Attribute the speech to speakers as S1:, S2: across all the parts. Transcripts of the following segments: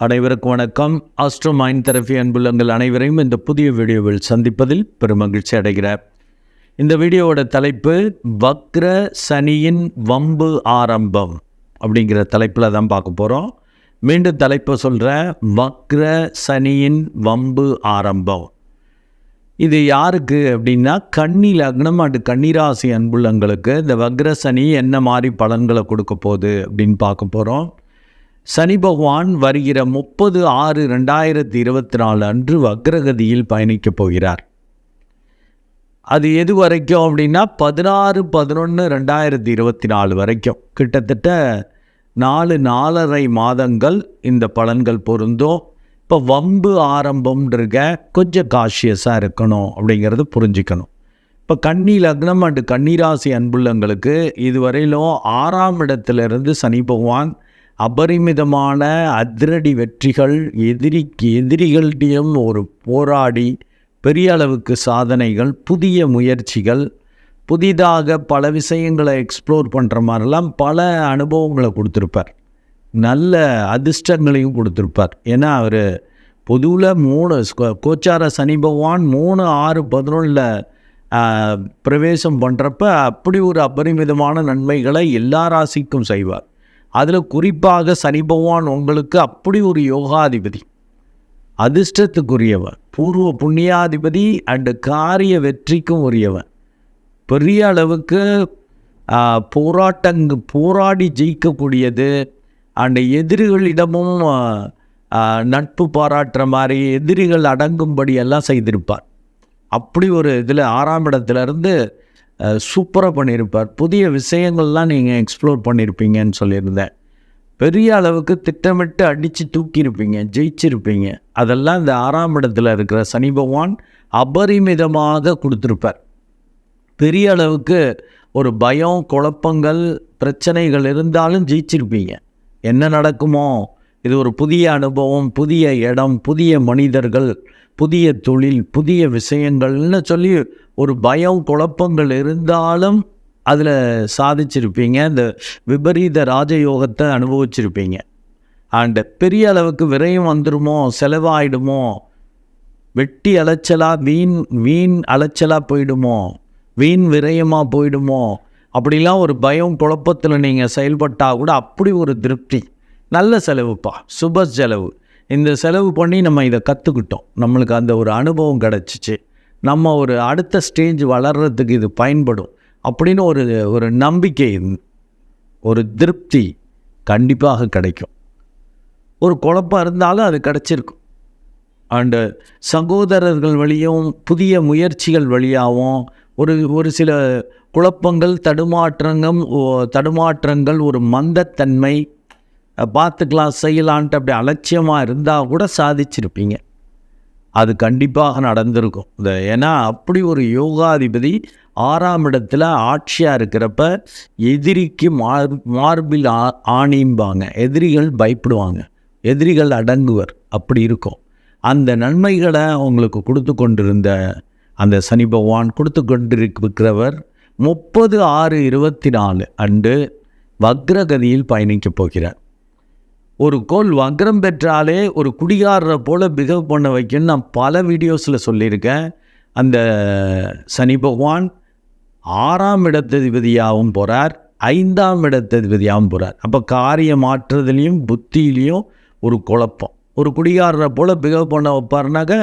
S1: அனைவருக்கும் வணக்கம். Astro mind therapy அன்புள்ளங்கள் அனைவரையும் இந்த புதிய வீடியோவில் சந்திப்பதில் பெருமகிழ்ச்சி அடைகிறார் இந்த வீடியோவோட தலைப்பு வக்ர சனியின் வம்பு ஆரம்பம் அப்படிங்கிற தலைப்பில் தான் பார்க்க போகிறோம் மீண்டும் தலைப்பை சொல்கிற வக்ர சனியின் வம்பு ஆரம்பம். இது யாருக்கு அப்படின்னா கன்னி லக்னம் அண்டு கன்னிராசி அன்புள்ளங்களுக்கு இந்த வக்ர சனி என்ன மாதிரி பலன்களை கொடுக்க போகுது அப்படின்னு பார்க்க போகிறோம் சனி பகவான் வருகிற முப்பது ஆறு ரெண்டாயிரத்தி இருபத்தி நாலு அன்று வக்ரகதியில் பயணிக்கப் போகிறார். அது எது வரைக்கும் அப்படின்னா பதினாறு பதினொன்று ரெண்டாயிரத்தி இருபத்தி நாலு வரைக்கும். கிட்டத்தட்ட நாலு நாலரை மாதங்கள் இந்த பலன்கள் பொருந்தும். இப்போ வம்பு ஆரம்பம்ன்றக கொஞ்சம் காஷியஸாக இருக்கணும் அப்படிங்கிறது புரிஞ்சுக்கணும். இப்போ கன்னி லக்னம் அண்டு கன்னிராசி அன்புள்ளங்களுக்கு இதுவரையிலும் ஆறாம் இடத்துலேருந்து சனி பகவான் அபரிமிதமான அதிரடி வெற்றிகள் எதிரிக்கு எதிரிகள்டையும் ஒரு போராடி பெரிய அளவுக்கு சாதனைகள் புதிய முயற்சிகள் புதிதாக பல விஷயங்களை எக்ஸ்ப்ளோர் பண்ணுற மாதிரிலாம் பல அனுபவங்களை கொடுத்துருப்பார். நல்ல அதிர்ஷ்டங்களையும் கொடுத்துருப்பார். ஏன்னா அவர் பொதுவில் மூணு கோச்சார சனி பகவான் மூணு ஆறு பதினொன்றில் பிரவேசம் பண்ணுறப்ப அப்படி ஒரு அபரிமிதமான நன்மைகளை எல்லா ராசிக்கும் செய்வார். அதில் குறிப்பாக சனி பகவான் உங்களுக்கு அப்படி ஒரு யோகாதிபதி அதிர்ஷ்டத்துக்குரியவன் பூர்வ புண்ணியாதிபதி அண்டு காரிய வெற்றிக்கும் உரியவன் பெரிய அளவுக்கு போராட்டங்கு போராடி ஜெயிக்கக்கூடியது. அண்டு எதிரிகளிடமும் நட்பு பாராட்டுற மாதிரி எதிரிகள் அடங்கும்படியெல்லாம் செய்திருப்பார். அப்படி ஒரு இதில் ஆறாம் இடத்துலேருந்து சூப்பராக பண்ணியிருப்பார். புதிய விஷயங்கள்லாம் நீங்கள் எக்ஸ்ப்ளோர் பண்ணியிருப்பீங்கன்னு சொல்லியிருந்தேன். பெரிய அளவுக்கு திட்டமிட்டு அடித்து தூக்கியிருப்பீங்க ஜெயிச்சிருப்பீங்க. அதெல்லாம் இந்த ஆறாம் இடத்துல இருக்கிற சனி பகவான் அபரிமிதமாக கொடுத்துருப்பார். பெரிய அளவுக்கு ஒரு பயம் குழப்பங்கள் பிரச்சனைகள் இருந்தாலும் ஜெயிச்சிருப்பீங்க. என்ன நடக்குமோ இது ஒரு புதிய அனுபவம் புதிய இடம் புதிய மனிதர்கள் புதிய தொழில் புதிய விஷயங்கள்னு சொல்லி ஒரு பயம் குழப்பங்கள் இருந்தாலும் அதில் சாதிச்சிருப்பீங்க. இந்த விபரீத ராஜயோகத்தை அனுபவிச்சிருப்பீங்க. அண்டு பெரிய அளவுக்கு விரயம் வந்துருமோ செலவாயிடுமோ வெட்டி அலைச்சலாக வீண் வீண் அலைச்சலாக போயிடுமோ வீண் விரயமாக போயிடுமோ அப்படிலாம் ஒரு பயம் குழப்பத்தில் நீங்கள் செயல்பட்டால் கூட அப்படி ஒரு திருப்தி. நல்ல செலவுப்பா. சுப செலவு. இந்த செலவு பண்ணி நம்ம இதை கற்றுக்கிட்டோம் நம்மளுக்கு அந்த ஒரு அனுபவம் கிடச்சிச்சு. நம்ம ஒரு அடுத்த ஸ்டேஜ் வளர்கிறதுக்கு இது பயன்படும் அப்படின்னு ஒரு ஒரு நம்பிக்கை ஒரு திருப்தி கண்டிப்பாக கிடைக்கும். ஒரு குழப்பம் இருந்தாலும் அது கிடச்சிருக்கும். அண்டு சகோதரர்கள் வழியும் புதிய முயற்சிகள் வழியாகவும் ஒரு ஒரு சில குழப்பங்கள் தடுமாற்றங்கள் ஓ- தடுமாற்றங்கள் ஒரு மந்தத்தன்மை பார்த்துக்கலாம் செய்யலான்ட்டு அப்படி அலட்சியமாக இருந்தால் கூட சாதிச்சிருப்பீங்க. அது கண்டிப்பாக நடந்திருக்கும். இந்த ஏன்னா அப்படி ஒரு யோகாதிபதி ஆறாம் இடத்துல ஆட்சியாக இருக்கிறப்ப எதிரிக்கு மார் மார்பில் ஆ ஆணிம்பாங்க. எதிரிகள் பயப்படுவாங்க. எதிரிகள் அடங்குவர். அப்படி இருக்கும். அந்த நன்மைகளை அவங்களுக்கு கொடுத்து கொண்டிருந்த அந்த சனி பகவான் கொடுத்து கொண்டிருக்கிறவர் முப்பது ஆறு இருபத்தி நாலு அன்று வக்ரகதியில் பயணிக்கப் போகிறார். ஒரு கோல் வக்ரம் பெற்றாலே ஒரு குடிகாரரை போல் பிகவ் பண்ண வைக்கணும்னு நான் பல வீடியோஸில் சொல்லியிருக்கேன். அந்த சனி பகவான் ஆறாம் இடத்ததிபதியாகவும் போகிறார் ஐந்தாம் இடத்ததிபதியாகவும் போகிறார் அப்போ காரிய மாற்றுறதுலேயும் புத்தியிலையும் ஒரு குழப்பம். ஒரு குடிகாரரை போல் பிகவ் பண்ண வைப்பாருனாக்க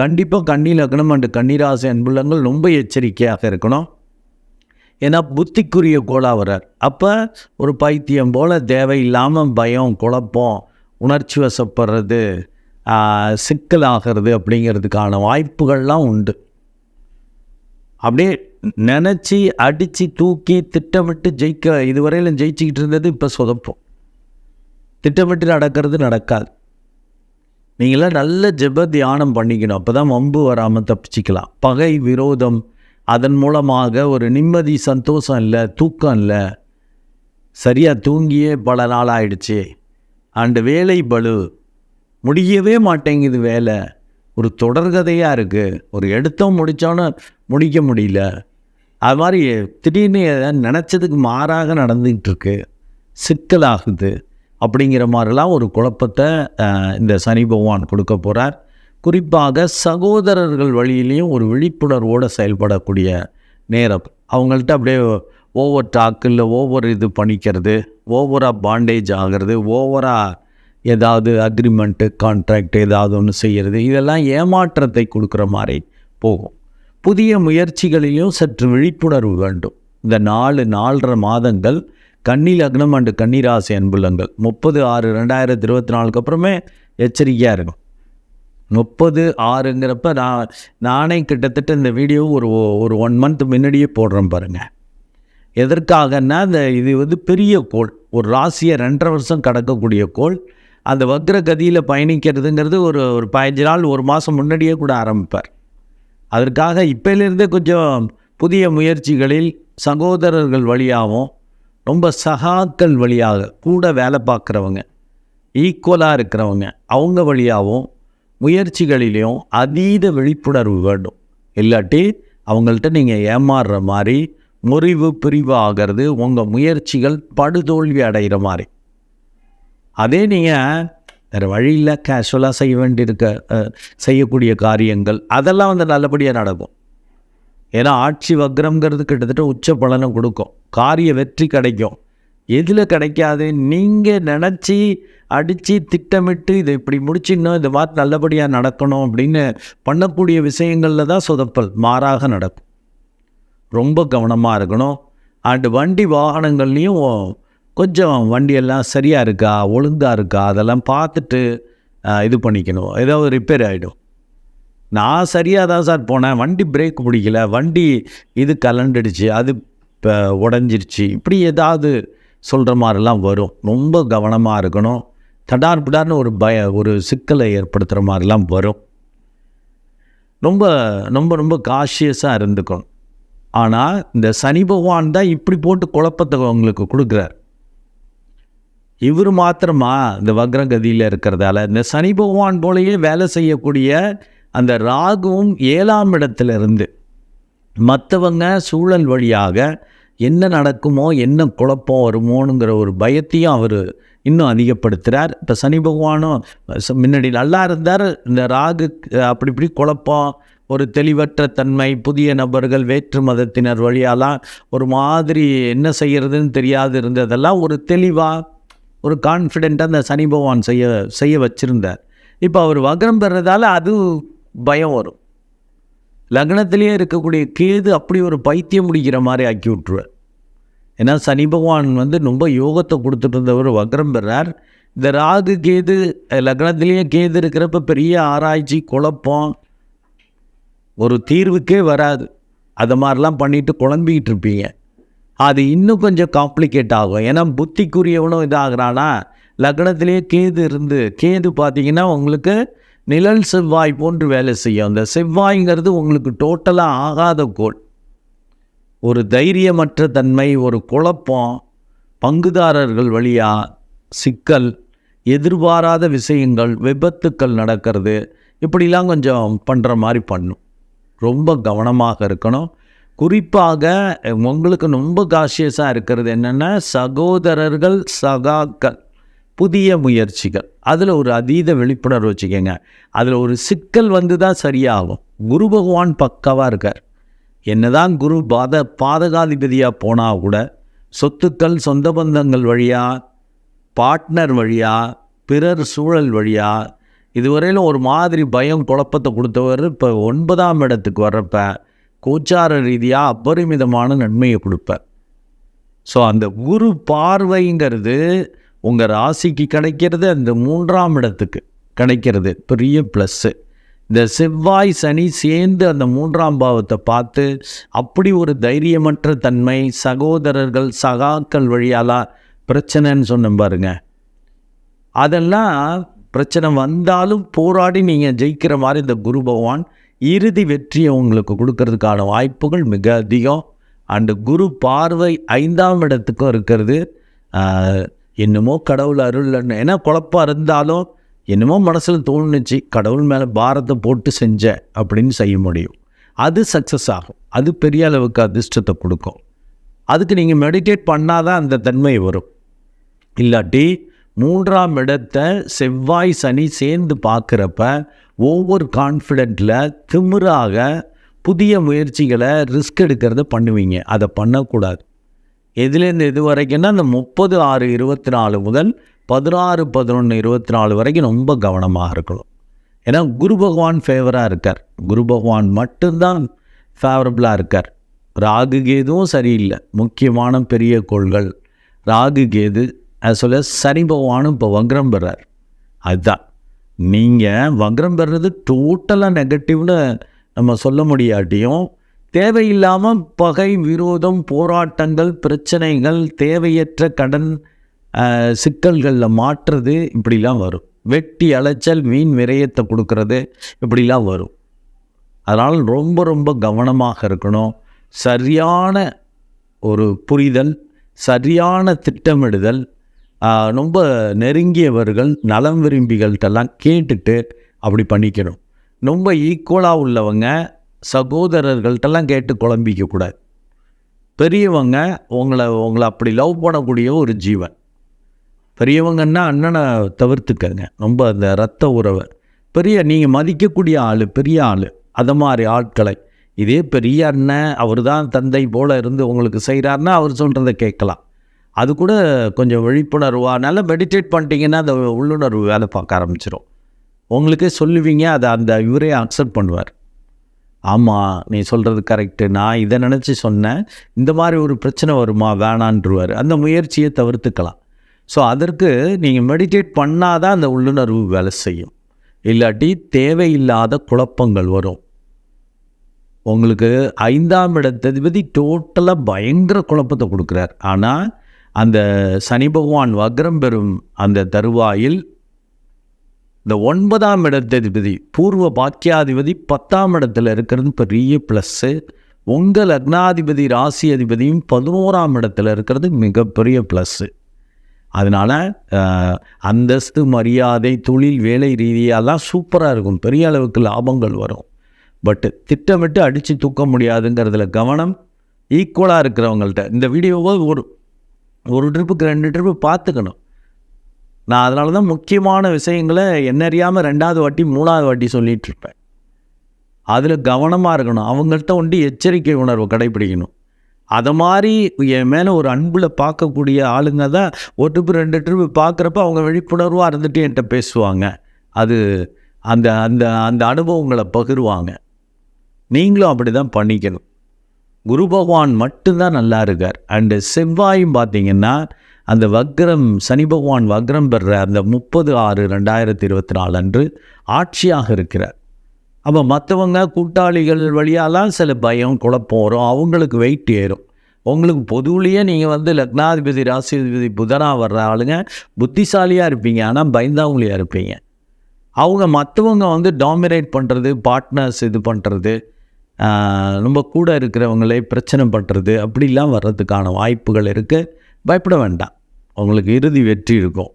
S1: கண்டிப்பாக கண்ணி லக்னம் அண்டு கன்னிராசி அன்புள்ளங்கள் ரொம்ப எச்சரிக்கையாக இருக்கணும். ஏன்னா புத்திக்குரிய கோலா வர்றார் அப்போ ஒரு பைத்தியம் போல் தேவையில்லாமல் பயம் குழப்பம் உணர்ச்சி வசப்படுறது சிக்கலாகிறது அப்படிங்கிறதுக்கான வாய்ப்புகள்லாம் உண்டு. அப்படியே நினச்சி அடித்து தூக்கி திட்டமிட்டு ஜெயிக்க இதுவரையிலும் ஜெயிச்சுக்கிட்டு இருந்தது இப்போ சொதப்போம். திட்டமிட்டு நடக்கிறது நடக்காது. நீங்களாம் நல்ல ஜெப தியானம் பண்ணிக்கணும். அப்போ தான் வம்பு வராமல் தப்பிச்சிக்கலாம். பகை விரோதம் அதன் மூலமாக ஒரு நிம்மதி சந்தோஷம் இல்லை தூக்கம் இல்லை. சரியாக தூங்கியே பல நாள் ஆயிடுச்சு. அண்டு வேலை பளு. முடியவே மாட்டேங்குது வேலை. ஒரு தொடர்கதையாக இருக்குது ஒரு எடுத்தோம் முடித்தோன்னு முடிக்க முடியல. அது மாதிரி திடீர்னு நினச்சதுக்கு மாறாக நடந்துகிட்ருக்கு சிக்கலாகுது. அப்படிங்கிற மாதிரிலாம் ஒரு குழப்பத்தை இந்த சனி பகவான் கொடுக்க போகிறார் குறிப்பாக சகோதரர்கள் வழியிலையும் ஒரு விழிப்புணர்வோடு செயல்படக்கூடிய நேரம். அவங்கள்ட்ட அப்படியே ஓவர் டாக் இல்லை ஓவர் இது பண்ணிக்கிறது ஓவராக பாண்டேஜ் ஆகிறது ஓவராக ஏதாவது அக்ரிமெண்ட்டு கான்ட்ராக்ட் ஏதாவது ஒன்று செய்கிறது இதெல்லாம் ஏமாற்றத்தை கொடுக்குற மாதிரி போகும். புதிய முயற்சிகளிலும் சற்று விழிப்புணர்வு வேண்டும். இந்த நாலு நாலரை மாதங்கள் கன்னி லக்னம் அண்டு கன்னிராசி அன்புலங்கள் முப்பது ஆறு ரெண்டாயிரத்தி இருபத்தி நாலுக்கு அப்புறமே எச்சரிக்கையாக இருக்கும். முப்பது ஆறுங்கிறப்ப நான் நானே கிட்டத்தட்ட இந்த வீடியோ ஒரு ஒரு ஒன் மந்த் முன்னாடியே போடுறேன் பாருங்கள் எதற்காகன்னா இந்த இது வந்து பெரிய கோள் ஒரு ராசியை ரெண்டரை வருஷம் கடக்கக்கூடிய கோள். அந்த வக்ர கதியில் பயணிக்கிறதுங்கிறது ஒரு ஒரு பதினஞ்சு நாள் ஒரு மாதம் முன்னாடியே கூட ஆரம்பிப்பார். அதற்காக இப்போலேருந்தே கொஞ்சம் புதிய முயற்சிகளில் சகோதரர்கள் வழியாகவும் ரொம்ப சகாக்கள் வழியாக கூட வேலை பார்க்குறவங்க ஈக்குவலாக இருக்கிறவங்க அவங்க வழியாகவும் முயற்சிகளிலையும் அதீத விழிப்புணர்வு வேண்டும். இல்லாட்டி அவங்கள்ட்ட நீங்கள் ஏமாறுற மாதிரி முறிவு பிரிவு ஆகிறது உங்கள் முயற்சிகள் படுதோல்வி அடைகிற மாதிரி. அதே நீங்கள் வேறு வழியில் கேஷுவலாக செய்ய வேண்டியிருக்க செய்யக்கூடிய காரியங்கள் அதெல்லாம் வந்து நல்லபடியாக நடக்கும். ஏன்னா ஆட்சி வக்ரம்ங்கிறது கிட்டத்தட்ட உச்ச பலனை கொடுக்கும். காரிய வெற்றி கிடைக்கும். எதில் கிடைக்காது நீங்கள் நினச்சி அடித்து திட்டமிட்டு இதை இப்படி முடிச்சிடணும் இந்த பார்த்து நல்லபடியாக நடக்கணும் அப்படின்னு பண்ணக்கூடிய விஷயங்களில் தான் சொதப்பல். மாறாக நடக்கும். ரொம்ப கவனமாக இருக்கணும். அண்டு வண்டி வாகனங்கள்லேயும் கொஞ்சம் வண்டியெல்லாம் சரியாக இருக்கா ஒழுங்காக இருக்கா அதெல்லாம் பார்த்துட்டு இது பண்ணிக்கணும். ஏதாவது ரிப்பேர் ஆகிடும் நான் சரியாக தான் சார் போனேன். வண்டி பிரேக் பிடிக்கல. வண்டி இது கலண்டுடுச்சு. அது இப்போ உடஞ்சிருச்சு. இப்படி ஏதாவது சொல்கிற மாதிரிலாம் வரும். ரொம்ப கவனமாக இருக்கணும். தடார் பிடார்னு ஒரு பய ஒரு சிக்கலை ஏற்படுத்துகிற மாதிரிலாம் வரும். ரொம்ப ரொம்ப ரொம்ப காஷியஸாக இருந்துக்கணும். ஆனால் இந்த சனி பகவான் தான் இப்படி போட்டு குழப்பத்தை உங்களுக்கு கொடுக்குறார். இவர் மாத்திரமா இந்த வக்ரகதியில் இருக்கிறதால இந்த சனி பகவான் போலேயே வேலை செய்யக்கூடிய அந்த ராகுவும் ஏழாம் இடத்துலேருந்து மற்றவங்க சூழல் வழியாக என்ன நடக்குமோ என்ன குழப்பம் வருமோனுங்கிற ஒரு பயத்தையும் அவர் இன்னும் அதிகப்படுத்துகிறார் இப்போ சனி பகவானும் முன்னாடி நல்லா இருந்தார். இந்த ராகு அப்படி இப்படி குழப்பம் ஒரு தெளிவற்ற தன்மை புதிய நபர்கள் வேற்று மதத்தினர் வழியாலாம் ஒரு மாதிரி என்ன செய்கிறதுன்னு தெரியாது இருந்ததெல்லாம் ஒரு தெளிவாக ஒரு கான்ஃபிடெண்ட்டாக அந்த சனி பகவான் செய்ய செய்ய வச்சுருந்தார். இப்போ அவர் வக்ரம் பெறதால அது பயம் வரும். லக்னத்திலேயே இருக்கக்கூடிய கேது அப்படி ஒரு பைத்தியம் முடிக்கிற மாதிரி ஆக்கி விட்ருவார் ஏன்னா சனி பகவான் வந்து ரொம்ப யோகத்தை கொடுத்துட்டு இருந்தவர் வக்ரம் பெறார். இந்த ராகு கேது லக்னத்திலேயே கேது இருக்கிறப்ப பெரிய ஆராய்ச்சி குழப்பம் ஒரு தீர்வுக்கே வராது. அது மாதிரிலாம் பண்ணிட்டு குழம்பிக்கிட்டு இருப்பீங்க. அது இன்னும் கொஞ்சம் காம்ப்ளிகேட் ஆகும். ஏன்னா புத்திக்குரியவனும் இதாகிறானா? லக்னத்திலேயே கேது இருந்து கேது பார்த்தீங்கன்னா உங்களுக்கு நிழல் செவ்வாய் போன்று வேலை செய்யும். அந்த செவ்வாய்ங்கிறது உங்களுக்கு டோட்டலாக ஆகாத கோள். ஒரு தைரியமற்ற தன்மை ஒரு குழப்பம் பங்குதாரர்கள் வழியாக சிக்கல் எதிர்பாராத விஷயங்கள் விபத்துக்கள் நடக்கிறது இப்படிலாம் கொஞ்சம் பண்ணுற மாதிரி பண்ணும். ரொம்ப கவனமாக இருக்கணும். குறிப்பாக உங்களுக்கு ரொம்ப காஷியஸாக இருக்கிறது என்னென்னா சகோதரர்கள் சகாக்கள் புதிய முயற்சிகள். அதில் ஒரு அதீத விழிப்புணர்வு வச்சுக்கோங்க. அதில் ஒரு சிக்கல் வந்து தான் சரியாகும். குரு பகவான் பக்கவாக இருக்கார். என்னதான் குரு பாத பாதகாதிபதியாக போனால் கூட சொத்துக்கள் சொந்த பந்தங்கள் வழியாக பார்ட்னர் வழியாக பிறர் சூழல் வழியாக இதுவரையிலும் ஒரு மாதிரி பயம் குழப்பத்தை கொடுத்தவர் இப்போ ஒன்பதாம் இடத்துக்கு வர்றப்ப கோச்சார ரீதியாக அபரிமிதமான நன்மையை கொடுப்பார். ஸோ அந்த குரு பார்வைங்கிறது உங்கள் ராசிக்கு கிடைக்கிறது அந்த மூன்றாம் இடத்துக்கு கிடைக்கிறது. பெரிய ப்ளஸ்ஸு இந்த செவ்வாய் சனி சேர்ந்து அந்த மூன்றாம் பாவத்தை பார்த்து அப்படி ஒரு தைரியமற்ற தன்மை சகோதரர்கள் சகாக்கள் வழியால பிரச்சனைன்னு சொன்னேன் பாருங்க. அதெல்லாம் பிரச்சனை வந்தாலும் போராடி நீங்கள் ஜெயிக்கிற மாதிரி இந்த குரு பகவான் இறுதி வெற்றியை உங்களுக்கு கொடுக்கறதுக்கான வாய்ப்புகள் மிக அதிகம். அண்டு குரு பார்வை ஐந்தாம் இடத்துக்கும் இருக்கிறது. என்னமோ கடவுள் அருள்னு ஏன்னா குழப்பம் இருந்தாலும் என்னமோ மனசில் தோணுச்சு கடவுள் மேலே பாரத்தை போட்டு செஞ்சேன் அப்படின்னு செய்ய முடியும். அது சக்ஸஸ் ஆகும். அது பெரிய அளவுக்கு அதிர்ஷ்டத்தை கொடுக்கும். அதுக்கு நீங்கள் மெடிடேட் பண்ணாதான் அந்த தன்மை வரும். இல்லாட்டி மூன்றாம் இடத்தை செவ்வாய் சனி சேர்ந்து பார்க்குறப்ப ஒவ்வொரு கான்ஃபிடென்ட்டில் திமிராக புதிய முயற்சிகளை ரிஸ்க் எடுக்கிறத பண்ணுவீங்க. அதை பண்ணக்கூடாது. எதுலேருந்து இது வரைக்கும்னா அந்த முப்பது ஆறு இருபத்தி நாலு முதல் பதினாறு பதினொன்று இருபத்தி நாலு வரைக்கும் ரொம்ப கவனமாக இருக்கணும். ஏன்னா குரு பகவான் ஃபேவராக இருக்கார். குரு பகவான் மட்டும்தான் ஃபேவரபுளாக இருக்கார். ராகு கேதுவும் சரியில்லை. முக்கியமான பெரிய கோள்கள். ராகு கேது as சொல்ல சனி பகவானும் இப்போ வக்ரம் பெறார். அதுதான். நீங்கள் வக்ரம் பெறுறது டோட்டலாக நெகட்டிவ்னு நம்ம சொல்ல முடியாட்டியும் தேவையில்லாமல் பகை விரோதம் போராட்டங்கள் பிரச்சனைகள் தேவையற்ற கடன் சிக்கல்களில் மாற்றுறது இப்படிலாம் வரும். வெட்டி அலைச்சல் மீன் விரயத்தை கொடுக்கறது இப்படிலாம் வரும். அதனால் ரொம்ப ரொம்ப கவனமாக இருக்கணும். சரியான ஒரு புரிதல் சரியான திட்டமிடுதல் ரொம்ப நெருங்கியவர்கள் நலம் விரும்பிகள்கிட்டலாம் கேட்டுட்டு அப்படி பண்ணிக்கணும். ரொம்ப ஈக்குவலாக உள்ளவங்க சகோதரர்கள்ட்டெல்லாம் கேட்டு குழம்பிக்கக்கூடாது. பெரியவங்க உங்களை உங்களை அப்படி லவ் பண்ணக்கூடிய ஒரு ஜீவன். பெரியவங்கன்னா அண்ணனை தவிர்த்துக்கங்க. ரொம்ப அந்த ரத்த உறவை. பெரிய நீங்கள் மதிக்கக்கூடிய ஆள் பெரிய ஆள். அதை மாதிரி ஆட்களை. இதே பெரிய அண்ணன் அவர் தான் தந்தை போல இருந்து உங்களுக்கு செய்கிறாருன்னா அவர் சொல்கிறத கேட்கலாம். அது கூட கொஞ்சம் விழிப்புணர்வாக நல்லா மெடிடேட் பண்ணிட்டீங்கன்னா அந்த உள்ளுணர்வு வேலை பார்க்க ஆரம்பிச்சிடும் உங்களுக்கே சொல்லுவீங்க அதை அந்த இவரே அக்செப்ட் பண்ணுவார். ஆமாம் நீ சொல்கிறது கரெக்டு நான் இதை நினச்சி சொன்னேன். இந்த மாதிரி ஒரு பிரச்சனை வருமா? வேணான்ருவார் அந்த முயற்சியை தவிர்த்துக்கலாம். ஸோ அதற்கு நீங்கள் மெடிடேட் பண்ணாதான் அந்த உள்ளுணர்வு வேலை செய்யும். இல்லாட்டி தேவையில்லாத குழப்பங்கள் வரும். உங்களுக்கு ஐந்தாம் இடத்ததிபதி டோட்டலாக பயங்கர குழப்பத்தை கொடுக்குறார். ஆனால் அந்த சனி பகவான் வக்ரம் பெறும் அந்த தருவாயில் இந்த ஒன்பதாம் இடத்ததிபதி பூர்வ பாக்கியாதிபதி பத்தாம் இடத்துல இருக்கிறது பெரிய ப்ளஸ்ஸு உங்கள் லக்னாதிபதி ராசி அதிபதியும் பதினோராம் இடத்துல இருக்கிறது மிகப்பெரிய ப்ளஸ்ஸு அதனால் அந்தஸ்து மரியாதை தொழில் வேலை ரீதியாலாம் சூப்பராக இருக்கும். பெரிய அளவுக்கு லாபங்கள் வரும். பட்டு திட்டமிட்டு அடித்து தூக்க முடியாதுங்கிறதுல கவனம் ஈக்குவலாக இருக்கிறவங்கள்ட்ட. இந்த வீடியோவை ஒரு ஒரு ட்ரிப்புக்கு ரெண்டு ட்ரிப்பு பார்த்துக்கணும். நான் அதனால தான் முக்கியமான விஷயங்களை என்ன அறியாமல் ரெண்டாவது வாட்டி மூணாவது வாட்டி சொல்லிகிட்ருப்பேன் அதில் கவனமாக இருக்கணும். அவங்கள்ட்ட ஒண்டி எச்சரிக்கை உணர்வு கடைபிடிக்கணும். அதை மாதிரி என் மேலே ஒரு அன்பில் பார்க்கக்கூடிய ஆளுங்க தான் ஒரு ட்ரிப்பு ரெண்டு ட்ரிப்பு பார்க்குறப்ப அவங்க விழிப்புணர்வாக இருந்துட்டு என்கிட்ட பேசுவாங்க. அது அந்த அந்த அந்த அனுபவங்களை பகிர்வாங்க. நீங்களும் அப்படி தான் பண்ணிக்கணும். குரு பகவான் மட்டும்தான் நல்லா இருக்கார். அண்டு செவ்வாயும் பார்த்தீங்கன்னா அந்த வக்ரம் சனி பகவான் வக்ரம் பெற அந்த முப்பது ஆறு ரெண்டாயிரத்தி இருபத்தி நாலு அன்று ஆட்சியாக இருக்கிறார். அப்போ மற்றவங்க கூட்டாளிகள் வழியாலாம் சில பயம் குழப்பம் வரும். அவங்களுக்கு வெயிட் ஏறும். உங்களுக்கு பொதுவிலேயே நீங்கள் வந்து லக்னாதிபதி ராசிபதி புதனாக வர்ற ஆளுங்க புத்திசாலியாக இருப்பீங்க. ஆனால் பயந்தவங்களையாக இருப்பீங்க. அவங்க மற்றவங்க வந்து டாமினேட் பண்ணுறது பார்ட்னர்ஸ் இது பண்ணுறது நம்ம கூட இருக்கிறவங்களே பிரச்சனை பண்ணுறது அப்படிலாம் வர்றதுக்கான வாய்ப்புகள் இருக்குது பயப்பட வேண்டாம். உங்களுக்கு இறுதி வெற்றி இருக்கும்.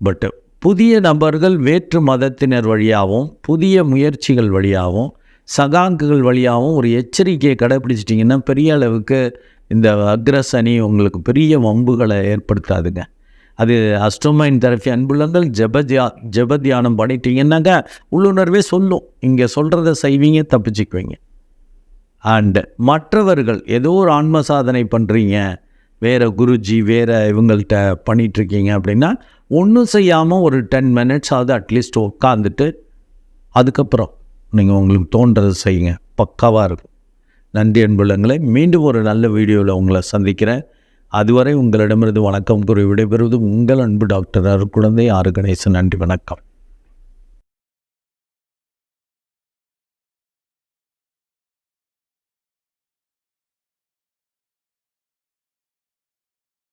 S1: பட்டு புதிய நபர்கள் வேற்று மதத்தினர் வழியாகவும் புதிய முயற்சிகள் வழியாகவும் சகாங்குகள் வழியாகவும் ஒரு எச்சரிக்கையை கடைப்பிடிச்சிட்டிங்கன்னா பெரிய அளவுக்கு இந்த அக்ரசனி உங்களுக்கு பெரிய வம்புகளை ஏற்படுத்தாதுங்க. அது அஸ்டோமைன் தெரப்பி அன்புள்ளங்கள் ஜபத்யா ஜபத்தியானம் தியானம் பண்ணிட்டீங்கன்னாங்க உள்ளுணர்வே சொல்லும். இங்கே சொல்கிறத செய்வீங்க தப்பிச்சுக்குவீங்க. அண்டு மற்றவர்கள் ஏதோ ஒரு ஆன்ம சாதனை பண்ணுறீங்க வேறு குருஜி வேறு இவங்கள்ட்ட பண்ணிகிட்ருக்கீங்க அப்படின்னா ஒன்றும் செய்யாமல் ஒரு டென் மினிட்ஸ் ஆகுது அட்லீஸ்ட் உட்காந்துட்டு அதுக்கப்புறம் நீங்கள் உங்களுக்கு தோன்றதை செய்யுங்க. பக்காவாக இருக்கும். நன்றி அன்புள்ளங்களை மீண்டும் ஒரு நல்ல வீடியோவில் உங்களை சந்திக்கிறேன். அதுவரை உங்களிடமிருந்து வணக்கம் கூறி விடைபெறுவது உங்கள் அன்பு டாக்டர் அருக்குழந்தை ஆறு கணேசன். நன்றி வணக்கம்.